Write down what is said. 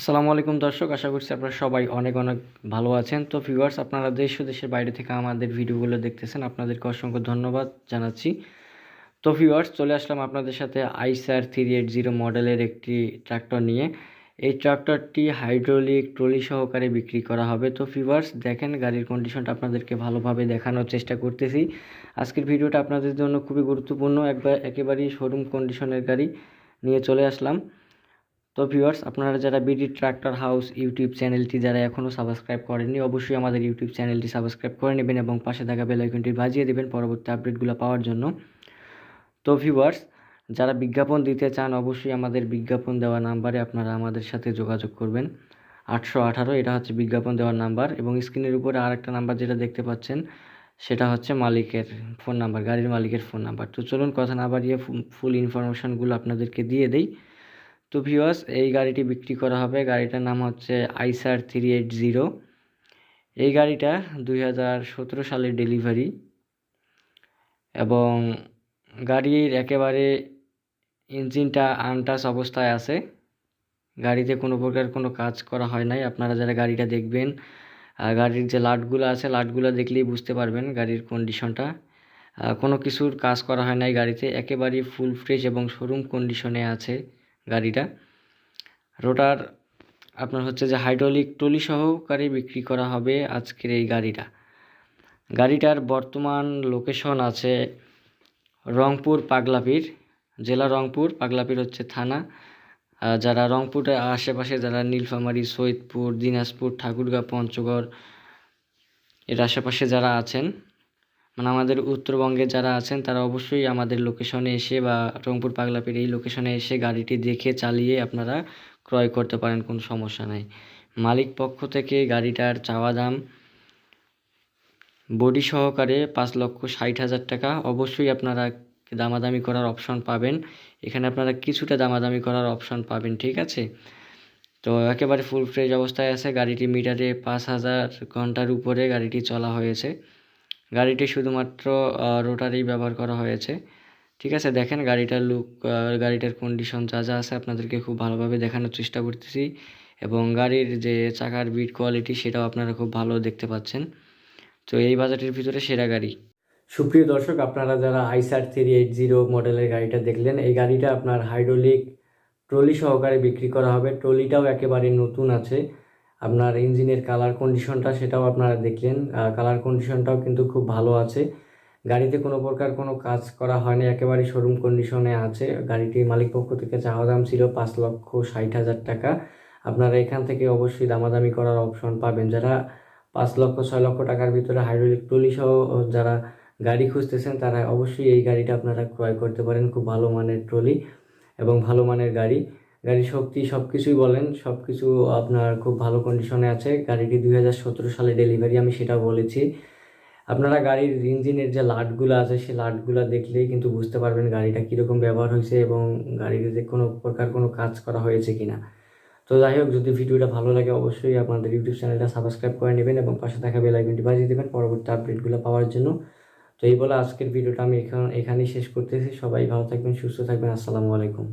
আসসালামু আলাইকুম দর্শক, আশা করছি আপনারা সবাই অনেক অনেক ভালো আছেন। তো ভিউয়ার্স আপনারা দেশ ও দেশের বাইরে থেকে আমাদের ভিডিওগুলো দেখতেছেন, আপনাদেরকে অসংখ্য ধন্যবাদ জানাচ্ছি। তো ভিউয়ার্স চলে আসলাম আপনাদের সাথে আইসার থ্রি এইট জিরো মডেলের একটি ট্রাক্টর নিয়ে। এই ট্রাক্টরটি হাইড্রোলিক ট্রলি সহকারে বিক্রি করা হবে। তো ভিউয়ার্স দেখেন গাড়ির কন্ডিশনটা আপনাদেরকে ভালোভাবে দেখানোর চেষ্টা করতেছি। আজকের ভিডিওটা আপনাদের জন্য খুবই গুরুত্বপূর্ণ। একবার একেবারেই শোরুম কন্ডিশনের গাড়ি নিয়ে চলে আসলাম। তো ভিউয়ার্স, আপনারা যারা বিডি ট্রাক্টর হাউস ইউটিউব চ্যানেলটি যারা এখনও সাবস্ক্রাইব করেননি, অবশ্যই আমাদের ইউটিউব চ্যানেলটি সাবস্ক্রাইব করে নেবেন এবং পাশে থাকা বেল আইকনটি বাজিয়ে দেবেন পরবর্তী আপডেটগুলো পাওয়ার জন্য। তো ভিউয়ার্স, যারা বিজ্ঞাপন দিতে চান, অবশ্যই আমাদের বিজ্ঞাপন দেওয়া নাম্বারে আপনারা আমাদের সাথে যোগাযোগ করবেন। আটশো আঠারো, এটা হচ্ছে বিজ্ঞাপন দেওয়ার নাম্বার এবং স্ক্রিনের উপরে আরেকটা নাম্বার যেটা দেখতে পাচ্ছেন, সেটা হচ্ছে মালিকের ফোন নাম্বার, গাড়ির মালিকের ফোন নাম্বার। তো চলুন, কথা না বাড়িয়ে ফুল ইনফরমেশানগুলো আপনাদেরকে দিয়ে দেই। তো ভিওয়াস এই গাড়িটি বিক্রি করা হবে। গাড়িটার নাম হচ্ছে আইসার থ্রি এইট জিরো। এই গাড়িটা দুই হাজার সতেরো সালের ডেলিভারি। এবং গাড়ির একেবারে ইঞ্জিনটা আনটাচ অবস্থায় আছে। গাড়িতে কোনো প্রকার কোনো কাজ করা হয় নাই। আপনারা যারা গাড়িটা দেখবেন গাড়ির যে লাটগুলো আছে, লাটগুলো দেখলেই বুঝতে পারবেন গাড়ির কন্ডিশনটা কোনো কিছুর কাজ করা হয় নাই গাড়িতে। একেবারেই ফুল ফ্রেশ এবং শোরুম কন্ডিশনে আছে। গাড়িটা। রোটার আপনার হচ্ছে যে হাইড্রোলিক টলি সহকারে বিক্রি করা হবে আজকের এই গাড়িটা। গাড়িটার বর্তমান লোকেশন আছে রংপুর পাগলাপির, জেলা রংপুর, পাগলাপির হচ্ছে থানা। যারা রংপুরের আশেপাশে যারা নীলফামারী, সৈয়দপুর, দিনাজপুর, ঠাকুরগাঁ, পঞ্চগড়, এর আশেপাশে যারা আছেন মানে আমাদের উত্তরবঙ্গে যারা আছেন, তারা অবশ্যই আমাদের লোকেশনে এসে বা রংপুর পাগলাপির এই লোকেশনে এসে গাড়িটি দেখে চালিয়ে আপনারা ক্রয় করতে পারেন, কোনো সমস্যা নাই। মালিক পক্ষ থেকে গাড়িটার চাওয়া দাম বডি সহকারে পাঁচ লক্ষ ষাট হাজার টাকা। অবশ্যই আপনারা দামাদামি করার অপশন পাবেন। এখানে আপনারা কিছুটা দামাদামি করার অপশন পাবেন, ঠিক আছে? তো একেবারে ফুল ফ্রেশ অবস্থায় আছে। গাড়িটি মিটারে পাঁচ হাজার ঘণ্টার উপরে গাড়িটি চলা হয়েছে। গাড়িটি শুধুমাত্র রোটারেই ব্যবহার করা হয়েছে। ঠিক আছে, দেখেন গাড়িটার লুক গাড়িটার কন্ডিশন যা যা আছে আপনাদেরকে খুব ভালোভাবে দেখানোর চেষ্টা করতেছি। এবং গাড়ির যে চাকার বিট কোয়ালিটি সেটাও আপনারা খুব ভালো দেখতে পাচ্ছেন। তো এই বাজারের ভিতরে সেরা গাড়ি। সুপ্রিয় দর্শক, আপনারা যারা আইসার থ্রি এইট জিরো মডেলের গাড়িটা দেখলেন, এই গাড়িটা আপনার হাইড্রোলিক ট্রলি সহকারে বিক্রি করা হবে। ট্রলিটাও একেবারে নতুন আছে। আপনার ইঞ্জিনের কালার কন্ডিশনটা সেটাও আপনারা দেখলেন। কালার কন্ডিশনটাও কিন্তু খুব ভালো আছে। গাড়িতে কোনো প্রকার কোনো কাজ করা হয়নি, একেবারে শোরুম কন্ডিশনে আছে। গাড়িটির মালিক পক্ষ থেকে চাওয়া দাম ছিল পাঁচ লক্ষ ষাট হাজার টাকা। আপনারা এখান থেকে অবশ্যই দামাদামি করার অপশন পাবেন। যারা পাঁচ লক্ষ, ছয় লক্ষ টাকার ভিতরে হাইড্রোলিক ট্রলি সহ যারা গাড়ি খুঁজতেছেন, তারা অবশ্যই এই গাড়িটা আপনারা ক্রয় করতে পারেন। খুব ভালো মানের ট্রলি এবং ভালো মানের গাড়ি। গাড়ির শক্তি সব কিছুই বলেন সব কিছু আপনার খুব ভালো কন্ডিশনে আছে। গাড়িটি দুই হাজার সতেরো সালে ডেলিভারি আমি সেটা বলেছি। আপনারা গাড়ির ইঞ্জিনের যে লাটগুলো আছে, সেই লাটগুলো দেখলেই কিন্তু বুঝতে পারবেন গাড়িটা কীরকম ব্যবহার হয়েছে এবং গাড়িতে কোনো প্রকার কোনো কাজ করা হয়েছে কি না তো যাই হোক, যদি ভিডিওটা ভালো লাগে অবশ্যই আপনাদের ইউটিউব চ্যানেলটা সাবস্ক্রাইব করে নেবেন এবং পাশে থাকা বেল আইকনটি বাজিয়ে দেবেন পরবর্তী আপডেটগুলো পাওয়ার জন্য। তো এই বলে আজকের ভিডিওটা আমি এখান এখানেই শেষ করতেছি। সবাই ভালো থাকবেন, সুস্থ থাকবেন। আসসালামু আলাইকুম।